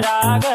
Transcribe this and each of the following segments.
ರಾಗ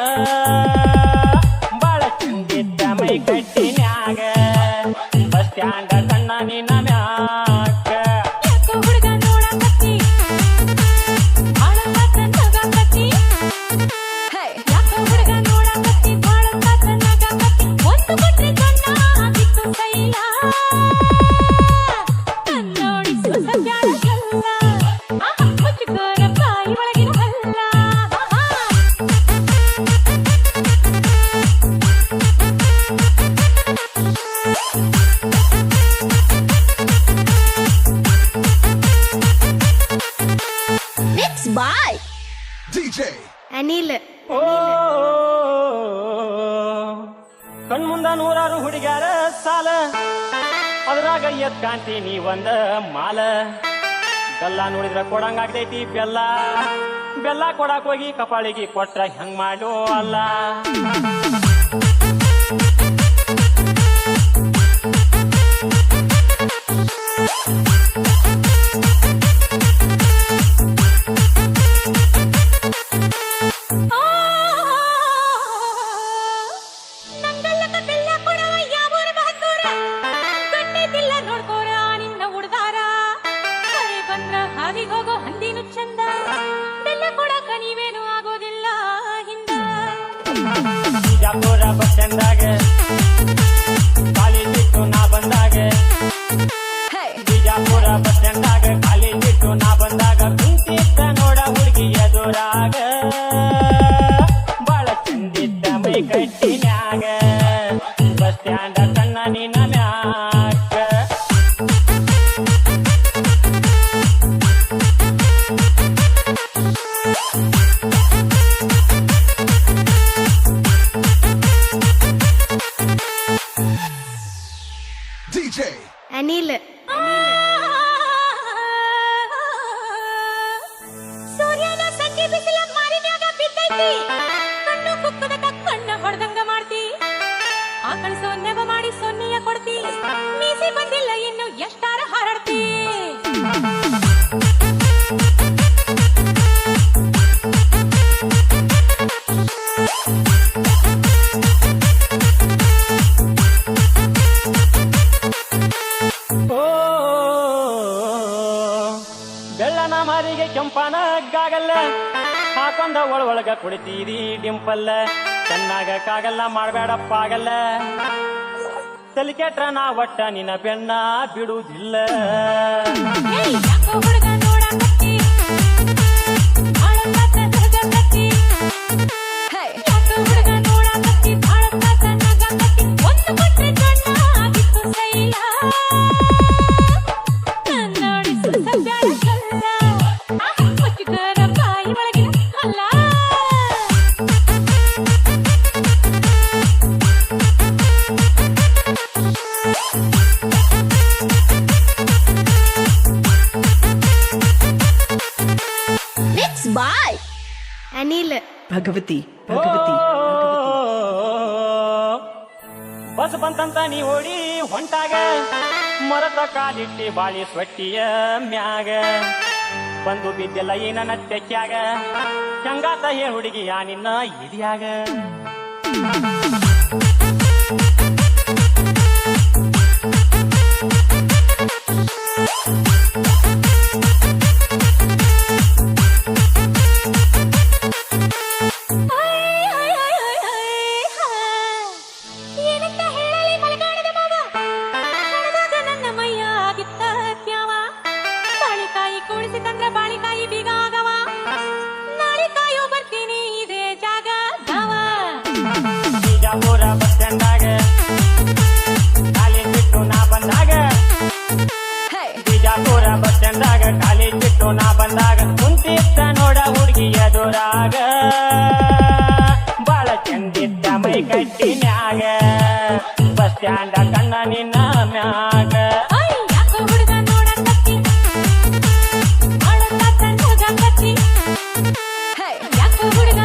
DJ. ಅನಿಲ್. ಓ ಕಣ್ಮುಂದ ನೂರಾರು ಹುಡುಗ್ಯಾರ ಸಾಲ. ಅದ್ರಾಗ ಎತ್ ನೀ ಒಂದ ಮಾಲ. ಬೆಲ್ಲ ನೋಡಿದ್ರ ಕೊಡಂಗಾಗ್ತೈತಿ ಬೆಲ್ಲ. ಬೆಲ್ಲ ಕೊಡಾಕ್ ಹೋಗಿ ಕಪಾಳಿಗೆ ಕೊಟ್ರ ಹೆಂಗ್ ಮಾಡೋ ಅಲ್ಲ. ಕರೆ ಹಾದಿ ಹೋಗೋ ಹಂದಿನು ಚಂದ. ಬೆಲ್ಲ ಕೊಡಕ ನೀವೇನು ಆಗೋದಿಲ್ಲ ಹಿಂದ. ಬಿಜಾಪುರ ಬಸ್ ಸ್ಟ್ಯಾಂಡಾಗ ಕಾಲೇಜ್ ಬಿಟ್ಟು ನಾ ಬಂದಾಗ. ಬಿಜಾಪುರ ಬಸ್ ಸ್ಟ್ಯಾಂಡಾಗ ಕಾಲೇಜ್ ಬಿಟ್ಟು ನಾ ಬಂದಾಗ ಕುಂತಿದ್ದ ನೋಡ ಬಾಳ ಚಂದಿದ್ದ ಮೈ ಕಟ್ಟಿನ್ಯಾಗ Anil. ಸೂರ್ಯನ ಸಂಜೆ ಬಿಸಿಲ ಬಿದ್ದೈತಿ. ಕಣ್ಣು ಕುಕ್ಕದ ಕಣ್ಣ ಹೊಡೆದಂಗ ಮಾಡ್ತಿ. ಆಕಳ ಸೊನ್ನೆವ ಮಾಡಿ ಸೊನ್ನೆಯ ಕೊಡ್ತಿ. ಮೀಸಿ ಬಂದಿಲ್ಲ ಬೆಳ್ಳನ ಮಾರಿಗೆ ಕೆಂಪನ ಕಾಗಲ್ಲ ಹಾಕೊಂಡ ಒಳ ಒಳಗ ಕುಡಿತೀರಿ ಡಿಂಪಲ್ಲ. ಚೆನ್ನಾಗ ಕಾಗಲ್ಲ, ಮಾಡಬೇಡಪ್ಪ ಆಗಲ್ಲ. ತಲಿಕೆಟ್ರ ನಾ ಒಟ್ಟ ನಿನ್ನ ಬೆನ್ನ ಬಿಡುವುದಿಲ್ಲ. Anil. ಭಗವತಿ ಭಗವತಿ ಬಸ್ ಬಂತಂತ ನೀ ಓಡಿ ಹೊಂಟಾಗ ಮರದ ಕಾಲಿಟ್ಟಿ ಬಾಳಿ ಸೊಟ್ಟಿಯ ಮ್ಯಾಗ. ಬಂದು ಬಿದ್ದಿಲ್ಲ ಏನನ್ನ ತೆಕ್ಕ್ಯಾಗ ಚಂಗಾತ ಹೇ ಹುಡುಗಿಯ ನಿನ್ನ ಇದಿಯಾಗ ಬಿಟ್ಟು ನಾ ಬಂದಾಗ ಕುಂತಿತ್ತ ನೋಡ ಹುಡುಗಿಯ ದೂರಾಗ. ಬಾಳ ಚಂದಿತ್ತ ಮೈ ಕಟ್ಟಿ ಮ್ಯಾಗ. ಬಸ್ ಸ್ಟ್ಯಾಂಡ ಕಣ್ಣ ನಿನ್ನ ಮ್ಯಾಗ. ಹುಡುಗ